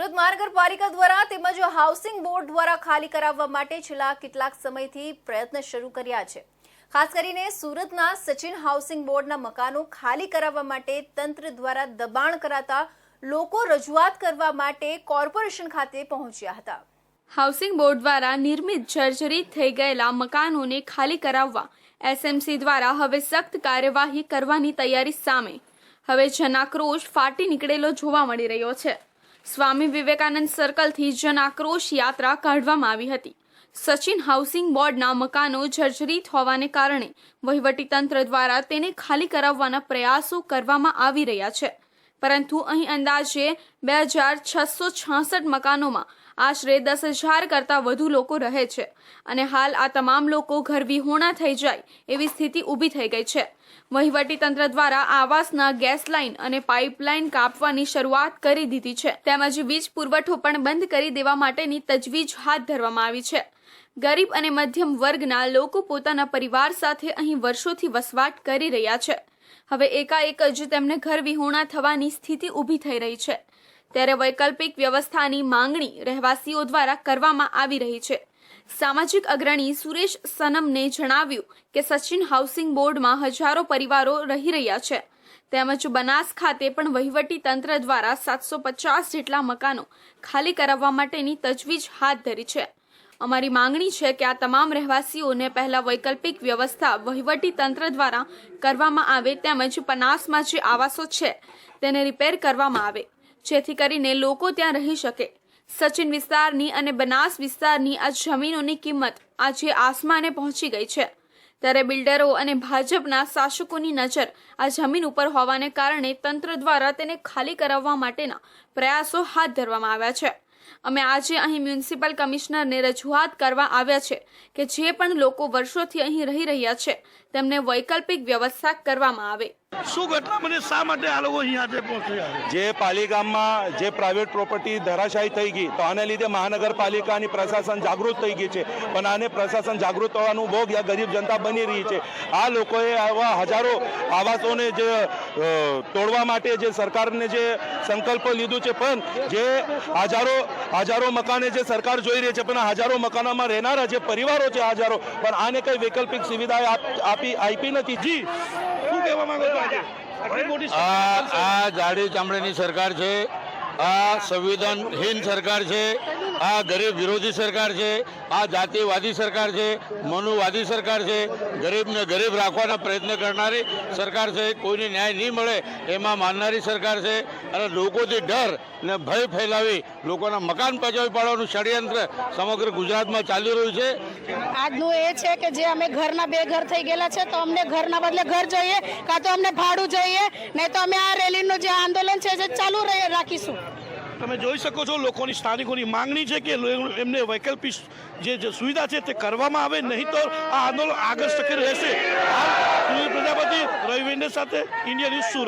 સુરત મહાનગરપાલિકા દ્વારા તેમજ હાઉસિંગ બોર્ડ દ્વારા ખાલી કરાવવા માટે છેલ્લા કેટલાક સમયથી પ્રયત્ન શરૂ કર્યા છે. ખાસ કરીને સુરતના સચિન હાઉસિંગ બોર્ડના મકાનો ખાલી કરાવવા માટે તંત્ર દ્વારા દબાણ કરાતા લોકો રજૂઆત કરવા માટે કોર્પોરેશન ખાતે પહોંચ્યા હતા. હાઉસિંગ બોર્ડ દ્વારા નિર્મિત જર્જરિત થઈ ગયેલા મકાનોને ખાલી કરાવવા એસએમસી દ્વારા હવે સખ્ત કાર્યવાહી કરવાની તૈયારી સામે. હવે જનાક્રોશ ફાટી નીકળેલો જોવા મળી રહ્યો છે. સ્વામી વિવેકાનંદ સર્કલથી જનાક્રોશ યાત્રા કાઢવામાં આવી હતી. સચિન હાઉસિંગ બોર્ડના મકાનો જર્જરિત હોવાને કારણે વહીવટીતંત્ર દ્વારા તેને ખાલી કરાવવાના પ્રયાસો કરવામાં આવી રહ્યા છે. પરંતુ અહીં અંદાજે બે હજાર છસો છાસઠ મકાનોમાં આશરે દસ હજાર કરતાં વધુ લોકો રહે છે. અને હાલ આ તમામ લોકો ઘર વિહોણા થઈ જાય એવી સ્થિતિ ઊભી થઈ ગઈ છે. વહીવટીતંત્ર દ્વારા આવાસના ગેસ લાઇન અને પાઇપલાઇન કાપવાની શરૂઆત કરી દીધી છે. તેમજ વીજ પુરવઠો પણ બંધ કરી દેવા માટેની તજવીજ હાથ ધરવામાં આવી છે. ગરીબ અને મધ્યમ વર્ગના લોકો પોતાના પરિવાર સાથે અહીં વર્ષોથી વસવાટ કરી રહ્યા છે. હવે એકાએક જ તેમને ઘર વિહોણા થવાની સ્થિતિ ઊભી થઈ રહી છે. ત્યારે વૈકલ્પિક વ્યવસ્થાની માંગણી રહેવાસીઓ દ્વારા કરવામાં આવી રહી છે. સામાજિક અગ્રણી સુરેશ સનમને જણાવ્યું કે સચિન હાઉસિંગ બોર્ડમાં હજારો પરિવારો રહી રહ્યા છે. તેમજ બનાસ ખાતે પણ વહીવટી તંત્ર દ્વારા સાતસો પચાસ જેટલા મકાનો ખાલી કરાવવા માટેની તજવીજ હાથ ધરી છે. અમારી માંગણી છે કે આ તમામ રહેવાસીઓને પહેલા વૈકલ્પિક વ્યવસ્થા વહીવટી તંત્ર દ્વારા કરવામાં આવે તેમજ પનાસમાં જે આવાસો છે તેને રિપેર કરવામાં આવે. જેથી કરીને લોકો ત્યાં રહી શકે. સચિન વિસ્તારની અને બનાસ વિસ્તારની આ જમીનોની કિંમત આજે આસમાને પહોંચી ગઈ છે. ત્યારે બિલ્ડરો અને ભાજપના શાસકોની નજર આ જમીન ઉપર હોવાને કારણે તંત્ર દ્વારા તેને ખાલી કરાવવા માટેના પ્રયાસો હાથ ધરવામાં આવ્યા છે. અમે આજે અહીં મ્યુનિસિપલ કમિશનરને રજૂઆત કરવા આવ્યા છે કે જે પણ લોકો વર્ષોથી અહીં રહી રહ્યા છે, તેમને વૈકલ્પિક વ્યવસ્થા કરવામાં આવે. શું ઘટના મને શા માટે આ લોકો અહીંયા આજે પહોંચ્યા જે પાલિકામાં જે પ્રાઇવેટ પ્રોપર્ટી ધરાશાયી થઈ ગઈ, તો આને લીધે મહાનગરપાલિકાની પ્રશાસન જાગૃત થઈ ગઈ છે. પણ આને પ્રશાસન જાગૃત થવાનું ભોગ યા ગરીબ જનતા બની રહી છે. આ લોકોએ આવા હજારો આવાસોને જે તોડવા માટે જે સરકારને જે સંકલ્પ લીધું છે, પણ જે હજારો હજારો મકાને જે સરકાર જોઈ રહી છે, પણ હજારો મકાનોમાં રહેનારા જે પરિવારો છે હજારો, પણ આને કઈ વૈકલ્પિક સુવિધા આપ- આપી નથી. જી. શું કહેવા માંગો છો? આટલી મોટી આ આ જાડી ચામડીની સરકાર છે. આ સંવિધાનહીન સરકાર છે. આ ગરીબ વિરોધી સરકાર છે, આ જાતિવાદી સરકાર છે, મનુવાદી સરકાર છે, ગરીબને ગરીબ રાખવાના પ્રયત્ન કરનારી સરકાર છે, કોઈને ન્યાય નહીં મળે એમાં માનનારી સરકાર છે. અને લોકોથી ડર ને ભય ફેલાવી લોકોના મકાન પચાવી પાડવાનું ષડયંત્ર સમગ્ર ગુજરાતમાં ચાલી રહ્યું છે. આજનું એ છે કે જે અમે ઘરના બે ઘર થઈ ગયેલા છે, તો અમને ઘરના બદલે ઘર જોઈએ, કાં તો અમને ભાડું જોઈએ, નહીં તો અમે આ રેલીનું જે આંદોલન છે, જે ચાલુ રાખીશું. તમે જોઈ શકો છો લોકોની સ્થાનિકોની માંગણી છે કે એમને વૈકલ્પિક જે સુવિધા છે તે કરવામાં આવે, નહીં તો આ આંદોલન આગળ ટકી રહેશે. પ્રજાપતિ, રવિ સાથે, ઇન્ડિયા ન્યૂઝ સુરત.